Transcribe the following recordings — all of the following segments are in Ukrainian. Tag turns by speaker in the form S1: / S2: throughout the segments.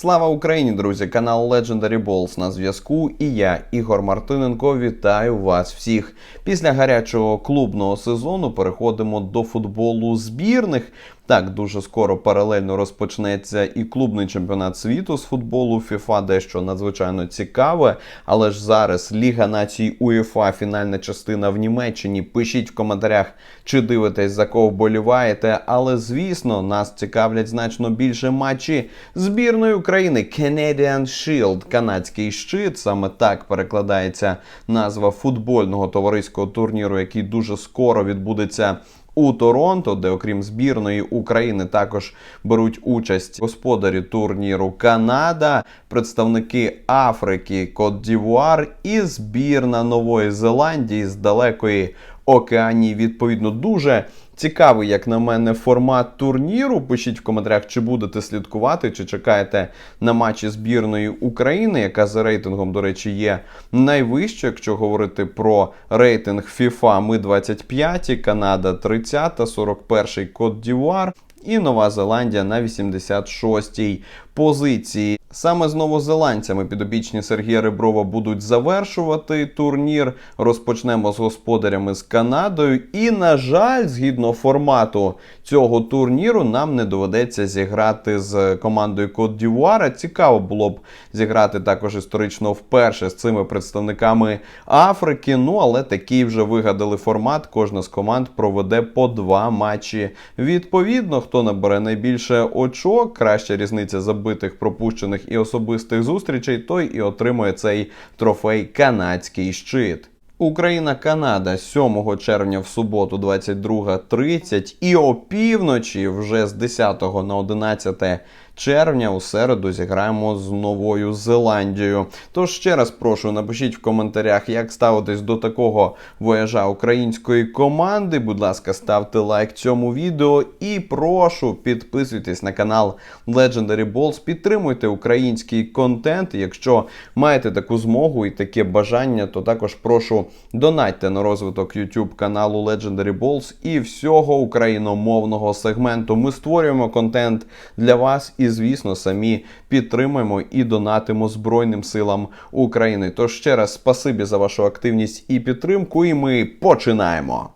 S1: Слава Україні, друзі! Канал Legendary Balls на зв'язку. І я, Ігор Мартиненко, вітаю вас всіх. Після гарячого клубного сезону переходимо до футболу збірних. Так, дуже скоро паралельно розпочнеться і клубний чемпіонат світу з футболу FIFA, дещо надзвичайно цікаве. Але ж зараз Ліга націй УЄФА, фінальна частина в Німеччині. Пишіть в коментарях, чи дивитесь за кого вболіваєте. Але звісно, нас цікавлять значно більше матчі збірної України Canadian Shield, канадський щит. Саме так перекладається назва футбольного товариського турніру, який дуже скоро відбудеться у Торонто, де, окрім збірної України, також беруть участь господарі турніру Канада, представники Африки, Кот Дівуар і збірна Нової Зеландії з далекої океанії. Відповідно, дуже цікавий, як на мене, формат турніру. Пишіть в коментарях, чи будете слідкувати, чи чекаєте на матчі збірної України, яка за рейтингом, до речі, є найвищою, якщо говорити про рейтинг FIFA, ми 25, Канада 30, 41 Кот Дівуар. І Нова Зеландія на 86-й позиції. Саме з новозеландцями підопічні Сергія Реброва будуть завершувати турнір. Розпочнемо з господарями з Канадою. І, на жаль, згідно формату цього турніру, нам не доведеться зіграти з командою Кот Дівуара. Цікаво було б зіграти також історично вперше з цими представниками Африки. Ну але такий вже вигадали формат. Кожна з команд проведе по два матчі. Відповідно, хто набере найбільше очок, краща різниця забитих пропущених і особистих зустрічей, той і отримує цей трофей канадський щит. Україна-Канада 7 червня в суботу 22.30 і опівночі вже з 10 на 11 червня у середу зіграємо з Новою Зеландією. Тож ще раз прошу, напишіть в коментарях, як ставитись до такого вояжа української команди. Будь ласка, ставте лайк цьому відео і прошу підписуйтесь на канал Legendary Balls, підтримуйте український контент. Якщо маєте таку змогу і таке бажання, то також прошу донатьте на розвиток YouTube каналу Legendary Balls і всього україномовного сегменту. Ми створюємо контент для вас і, звісно, самі підтримуємо і донатимо Збройним силам України. Тож ще раз спасибі за вашу активність і підтримку, і ми починаємо.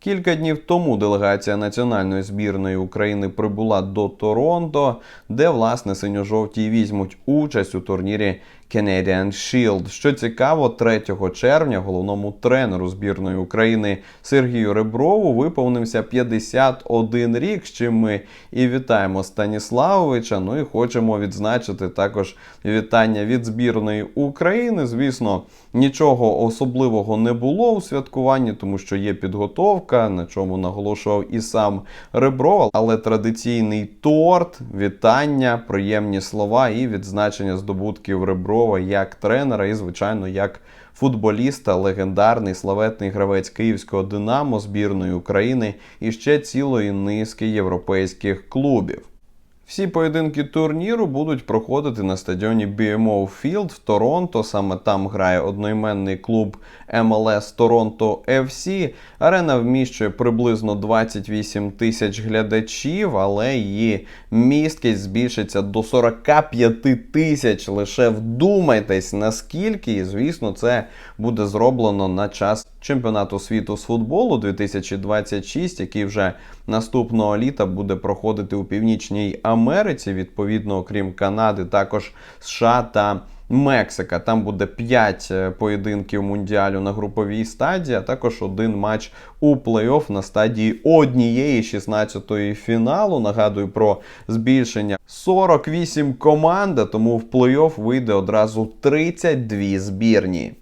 S1: Кілька днів тому делегація національної збірної України прибула до Торонто, де власне синьо-жовті візьмуть участь у турнірі Canadian Shield. Що цікаво, 3 червня головному тренеру збірної України Сергію Реброву виповнився 51 рік. З чим ми і вітаємо Станіславовича. Ну і хочемо відзначити також вітання від збірної України. Звісно, нічого особливого не було у святкуванні, тому що є підготовка, на чому наголошував і сам Ребров, але традиційний торт, вітання, приємні слова і відзначення здобутків Реброва як тренера і, звичайно, як футболіста, легендарний славетний гравець Київського Динамо збірної України і ще цілої низки європейських клубів. Всі поєдинки турніру будуть проходити на стадіоні BMO Field в Торонто. Саме там грає одноіменний клуб MLS Торонто FC. Арена вміщує приблизно 28 тисяч глядачів, але її місткість збільшиться до 45 тисяч. Лише вдумайтесь, наскільки, і звісно, це буде зроблено на час чемпіонату світу з футболу 2026, який вже наступного літа буде проходити у Північній Америці. Відповідно, окрім Канади, також США та Мексика. Там буде 5 поєдинків мундіалю на груповій стадії, а також один матч у плей-офф на стадії однієї 16-ї фіналу. Нагадую про збільшення 48 команд, тому в плей-офф вийде одразу 32 збірні.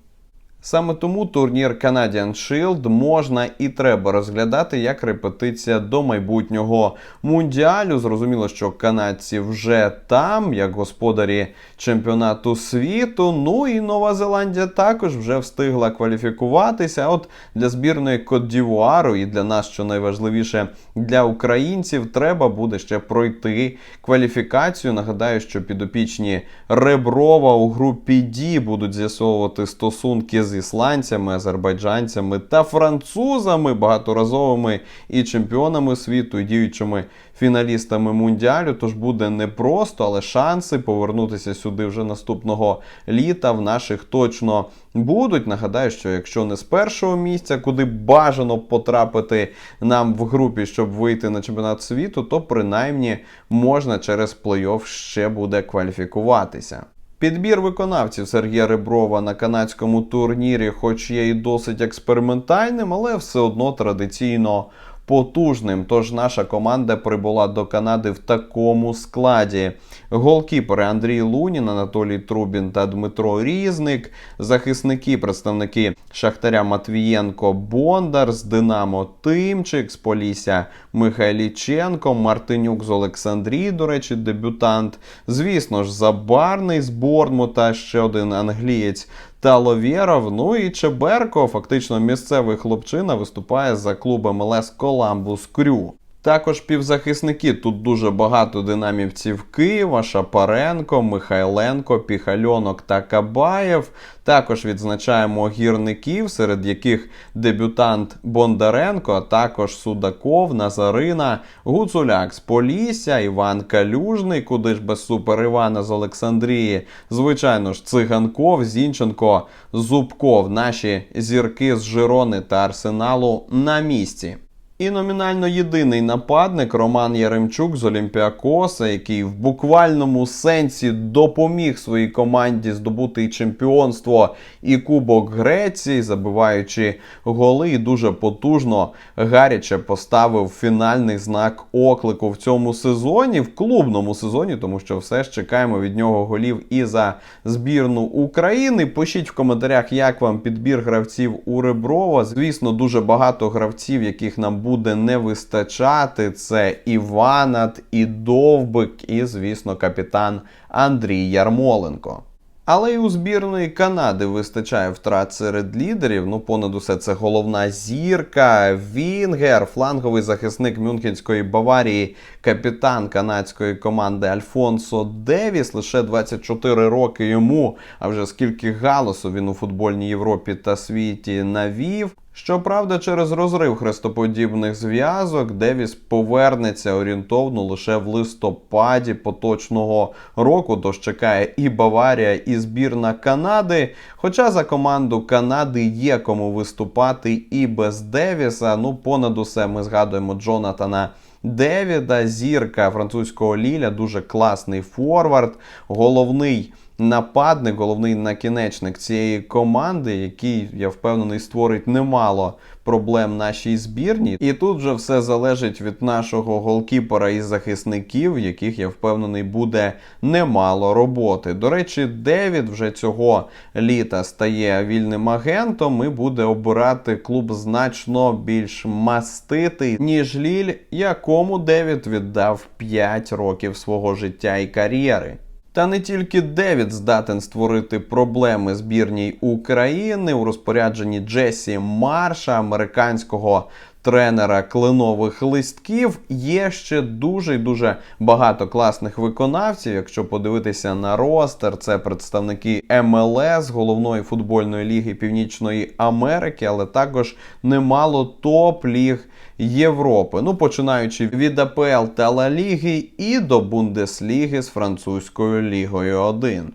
S1: Саме тому турнір Canadian Shield можна і треба розглядати як репетиція до майбутнього мундіалю. Зрозуміло, що канадці вже там, як господарі чемпіонату світу. Ну і Нова Зеландія також вже встигла кваліфікуватися. От для збірної Кот-Дівуару і для нас, що найважливіше, для українців, треба буде ще пройти кваліфікацію. Нагадаю, що підопічні Реброва у групі D будуть з'ясовувати стосунки з ісландцями, азербайджанцями та французами, багаторазовими і чемпіонами світу, і діючими фіналістами мундіалю. Тож буде непросто, але шанси повернутися сюди вже наступного літа в наших точно будуть. Нагадаю, що якщо не з першого місця, куди бажано потрапити нам в групі, щоб вийти на чемпіонат світу, то принаймні можна через плей-офф ще буде кваліфікуватися. Підбір виконавців Сергія Реброва на канадському турнірі, хоч є і досить експериментальним, але все одно традиційно потужним. Тож наша команда прибула до Канади в такому складі: голкіпери Андрій Лунін, Анатолій Трубін та Дмитро Різник, захисники, представники Шахтаря Матвієнко Бондар з Динамо Тимчик, з Полісся Михайліченко, Мартинюк з Олександрії, до речі, дебютант. Звісно ж, Забарний з Борнмута, ще один англієць та Ловєров. Ну і Чеберко, фактично місцевий хлопчина, виступає за клуб МЛС Коламбус Крю. Також півзахисники тут дуже багато динамівців Києва, Шапаренко, Михайленко, Піхальонок та Кабаєв. Також відзначаємо гірників, серед яких дебютант Бондаренко, також Судаков, Назарина, Гуцуляк з Полісся, Іван Калюжний, куди ж без супер Івана з Олександрії. Звичайно ж, Циганков, Зінченко, Зубков. Наші зірки з Жирони та Арсеналу на місці. І номінально єдиний нападник Роман Яремчук з Олімпіакоса, який в буквальному сенсі допоміг своїй команді здобути і чемпіонство і Кубок Греції, забиваючи голи, і дуже потужно гаряче поставив фінальний знак оклику в цьому сезоні, в клубному сезоні, тому що все ж чекаємо від нього голів і за збірну України. Пишіть в коментарях, як вам підбір гравців у Реброва. Звісно, дуже багато гравців, яких нам буде не вистачати. Це і Ванат, і Довбик, і, звісно, капітан Андрій Ярмоленко. Але й у збірної Канади вистачає втрат серед лідерів. Ну, понад усе це головна зірка. Вінгер, фланговий захисник Мюнхенської Баварії, капітан канадської команди Альфонсо Девіс. Лише 24 роки йому. А вже скільки галасу він у футбольній Європі та світі навів. Щоправда, через розрив хрестоподібних зв'язок Девіс повернеться орієнтовно лише в листопаді поточного року. Тож чекає і Баварія, і збірна Канади. Хоча за команду Канади є кому виступати і без Девіса. Ну, понад усе ми згадуємо Джонатана. Девіда, зірка французького Ліля, дуже класний форвард, головний нападник, головний накінечник цієї команди, який, я впевнений, створить немало проблем нашій збірні. І тут вже все залежить від нашого голкіпера і захисників, яких я впевнений буде немало роботи. До речі, Девід вже цього літа стає вільним агентом і буде обирати клуб значно більш маститий, ніж Ліль, якому Девід віддав 5 років свого життя і кар'єри. Та не тільки Девід здатен створити проблеми збірній України у розпорядженні Джесі Марша, американського тренера кленових листків. Є ще дуже й дуже багато класних виконавців. Якщо подивитися на ростер, це представники МЛС, головної футбольної ліги Північної Америки, але також немало топ-ліг. Європи, ну починаючи від АПЛ та Ла Ліги і до Бундесліги з французькою лігою 1.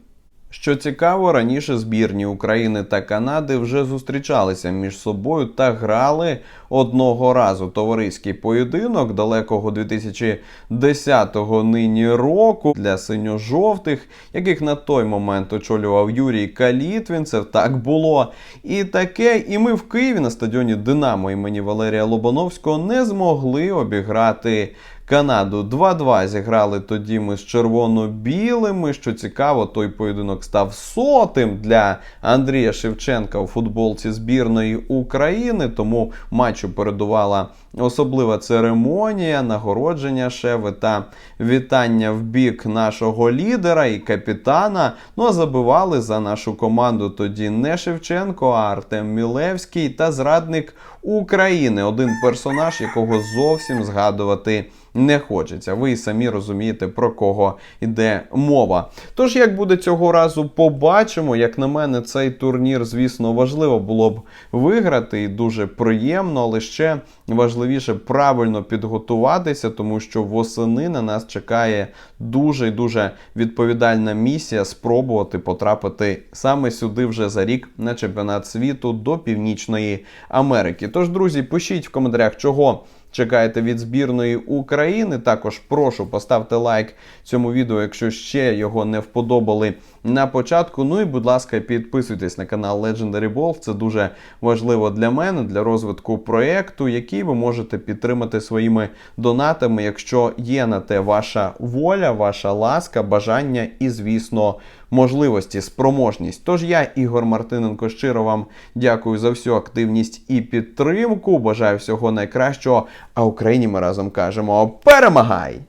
S1: Що цікаво, раніше збірні України та Канади вже зустрічалися між собою та грали одного разу товариський поєдинок далекого 2010-го нині року для синьо-жовтих, яких на той момент очолював Юрій Калітвінцев. Так було і таке. І ми в Києві на стадіоні Динамо імені Валерія Лобановського не змогли обіграти. Канаду 2-2 зіграли тоді ми з червоно-білими. Що цікаво, той поєдинок став сотим для Андрія Шевченка у футболці збірної України. Тому матчу передувала особлива церемонія, нагородження шеви та вітання в бік нашого лідера і капітана. Ну а забивали за нашу команду тоді не Шевченко, а Артем Мілевський та зрадник України. Один персонаж, якого зовсім згадувати не хочеться. Ви самі розумієте, про кого йде мова. Тож, як буде цього разу, побачимо. Як на мене, цей турнір, звісно, важливо було б виграти і дуже приємно, але ще важливіше правильно підготуватися, тому що восени на нас чекає дуже і дуже відповідальна місія спробувати потрапити саме сюди вже за рік на чемпіонат світу до Північної Америки. Тож, друзі, пишіть в коментарях, чого. Чекаєте від збірної України. Також прошу поставте лайк цьому відео, якщо ще його не вподобали на початку. Ну і, будь ласка, підписуйтесь на канал Legendary Ball. Це дуже важливо для мене, для розвитку проєкту, який ви можете підтримати своїми донатами, якщо є на те ваша воля, ваша ласка, бажання і, звісно, можливості, спроможність. Тож я, Ігор Мартиненко, щиро вам дякую за всю активність і підтримку. Бажаю всього найкращого. А Україні ми разом кажемо: перемагай!